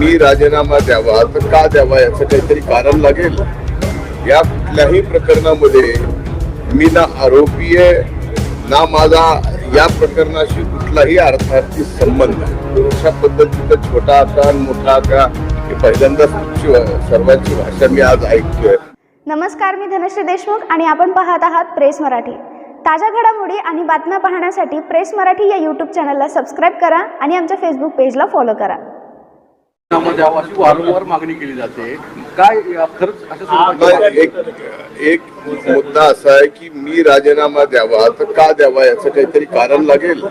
मी राजीनामा द्यावा तर का द्यावा याचं काहीतरी कारण लागेल? या कुठल्याही प्रकरणामध्ये मी ना आरोपी आहे ना माझा या प्रकरणाशी कुठलाही अर्थार्थी संबंध अशा पद्धतीचा छोटा आकार मोठा आकार हे पहिल्यांदाच सर्वांची भाषा मी आज ऐकतोय. नमस्कार मी धनश्री देशमुख आणि आपण पाहत आहात प्रेस मराठी. ताज्या घडामोडी आणि बातम्या पाहण्यासाठी प्रेस मराठी या यूट्यूब चॅनलला सबस्क्राईब करा आणि आमच्या फेसबुक पेजला फॉलो करा. द्यावा अशी वारंवार मागणी केली जाते. काय या- खरंच अशा स्वरूपाची नाही, मागणी एक एक मुद्दा असा आहे की मी राजीनामा द्यावा तर का द्यावा याचं काहीतरी कारण लागेल?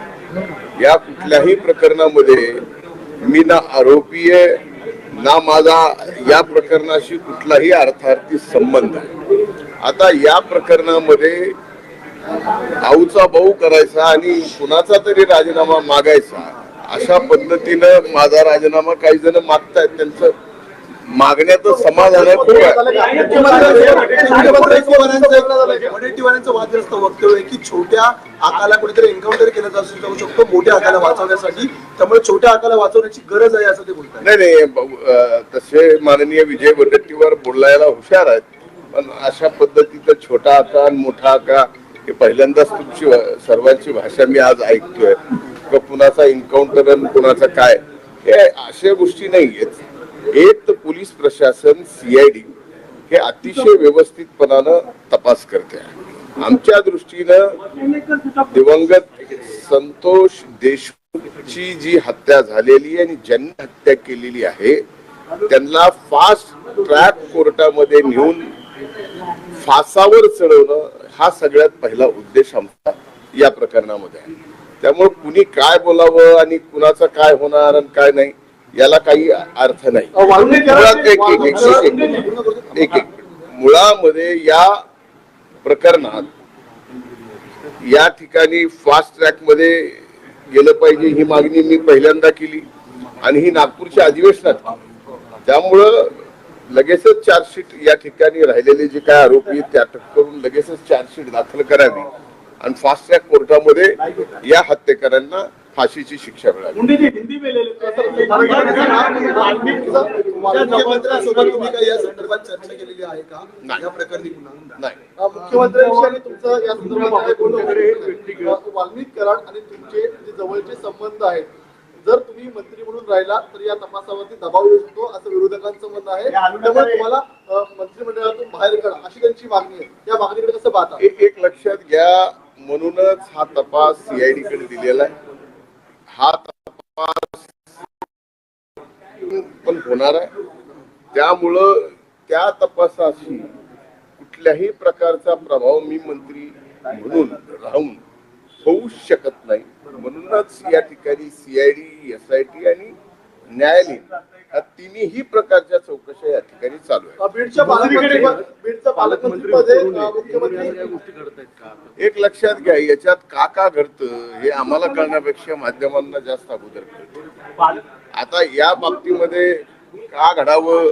या कुठल्याही प्रकरणामध्ये मी ना आरोपी आहे ना माझा या प्रकरणाशी कुठलाही अर्थार्थी संबंध आहे. आता या प्रकरणामध्ये आऊचा भाऊ करायचा आणि कुणाचा तरी राजीनामा मागायचा अशा पद्धतीनं माझा राजीनामा काही जण मागतायत. त्यांचं मागण्याचं समाधान आहे खूप वडेट्टीवारांचं वादग्रस्त वक्तव्य आहे की छोट्या आकाला कुठेतरी एन्काउंटर केलं जाऊ शकतो मोठ्या आकाला वाचवण्यासाठी. त्यामुळे छोट्या आकाला वाचवण्याची गरज आहे असं ते बोलतात नाही नाही तसे माननीय विजय वडेट्टीवार बोलायला हुशार आहेत. पण अशा पद्धतीचा छोटा आकार मोठा आकार हे पहिल्यांदाच तुमची सर्वांची भाषा मी आज ऐकतोय. कुणाचा एन्काउंटर आणि कुणाचा काय हे अशा गोष्टी नाही आहेत एक तर पोलीस प्रशासन सीआयडी हे अतिशय व्यवस्थितपणानं तपास करते आहे. आमच्या दृष्टीनं दिवंगत संतोष देशमुखची जी हत्या झालेली आहे आणि ज्यांनी हत्या केलेली आहे त्यांना फास्ट ट्रॅक कोर्टामध्ये नेऊन फासावर चढवणं हा सगळ्यात पहिला उद्देश आमचा या प्रकरणामध्ये आहे. त्यामुळे कुणी काय बोलावं आणि कुणाचं काय होणार आणि काय नाही याला काही अर्थ नाही. मुळात एक एक एक एक एक एक एक मुळामध्ये या प्रकरणात या ठिकाणी फास्ट ट्रॅकमध्ये गेलं पाहिजे ही मागणी मी पहिल्यांदा केली आणि ही नागपूरच्या अधिवेशनात. त्यामुळं लगेचच चार्जशीट या ठिकाणी राहिलेले जे काय आरोपी आहेत ते अटक करून लगेचच चार्जशीट दाखल करावी. आणि फास्ट ट्रॅक कोर्टामध्ये या हत्येकरांना फाशीची शिक्षा मिळावी मुख्यमंत्र्यांसोबत तुम्ही काही या संदर्भात चर्चा केलेली आहे का? नाही. या प्रकरणी पुन्हा नाही. मुख्यमंत्र्यांशी आणि तुमचं या संदर्भात काय बोलणं होतं? वाल्मिक कराड आणि तुमचे जे जवळचे संबंध आहेत जर तुम्ही मंत्री म्हणून राहिला तर या तपासावरती दबाव येऊ शकतो असं विरोधकांचं म्हणणं आहे. त्यामुळे तुम्हाला मंत्रिमंडळातून बाहेर काढा अशी त्यांची मागणी आहे. या मागणीकडे कसं पाहता? एक लक्षात घ्या म्हणूनच हा तपास सीआयडी कडे दिलेला आहे. हा तपास पण होणार आहे. त्यामुळं त्या तपासाशी कुठल्याही प्रकारचा प्रभाव मी मंत्री म्हणून राहून होऊ शकत नाही. म्हणूनच या ठिकाणी सीआयडी एस आय टी आणि न्यायालयीन या तिन्ही प्रकारच्या आहेत का? एक लक्षात घ्या याच्यात का का घडतं हे आम्हाला कळण्यापेक्षा माध्यमांना जास्त अगोदर कळतं. आता या बाबतीमध्ये का घडावं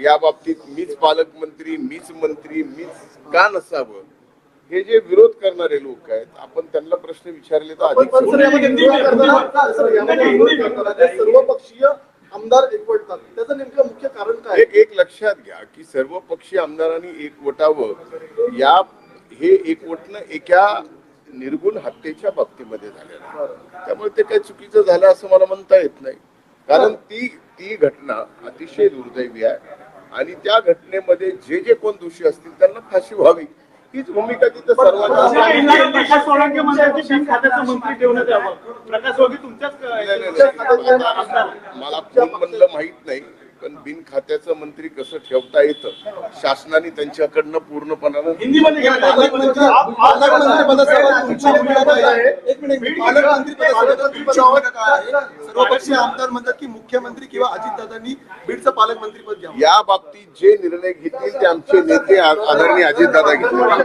या बाबतीत मीच पालकमंत्री मीच मंत्री मीच का नसावं हे जे विरोध करणारे लोक आहेत आपण त्यांना प्रश्न विचारले तर अधिक पण सर एक एक लक्षात घ्या की सर्व पक्षीय आमदारांनी एकवटावं. या हे एकवटणं एका निर्गुण हत्येच्या बाबतीमध्ये झालेलं त्यामुळे ते काही चुकीचं झालं असं मला म्हणता येत नाही. कारण ती ती घटना अतिशय दुर्दैवी आहे. आणि त्या घटनेमध्ये जे जे कोण दोषी असतील त्यांना फाशी व्हावी. हीच भूमिका तिथं. आता मला कोण म्हणलं माहीत नाही पण बिन खात्याचं मंत्री कसं ठेवता येतं? शासनाने त्यांच्याकडनं पूर्णपणानं. पालकमंत्री आमदार म्हणतात की मुख्यमंत्री किंवा अजितदादांनी बीडचं पालकमंत्रीपद घ्यावं. या बाबतीत जे निर्णय घेतील ते आमचे नेते आदरणीय अजितदादा घेतील.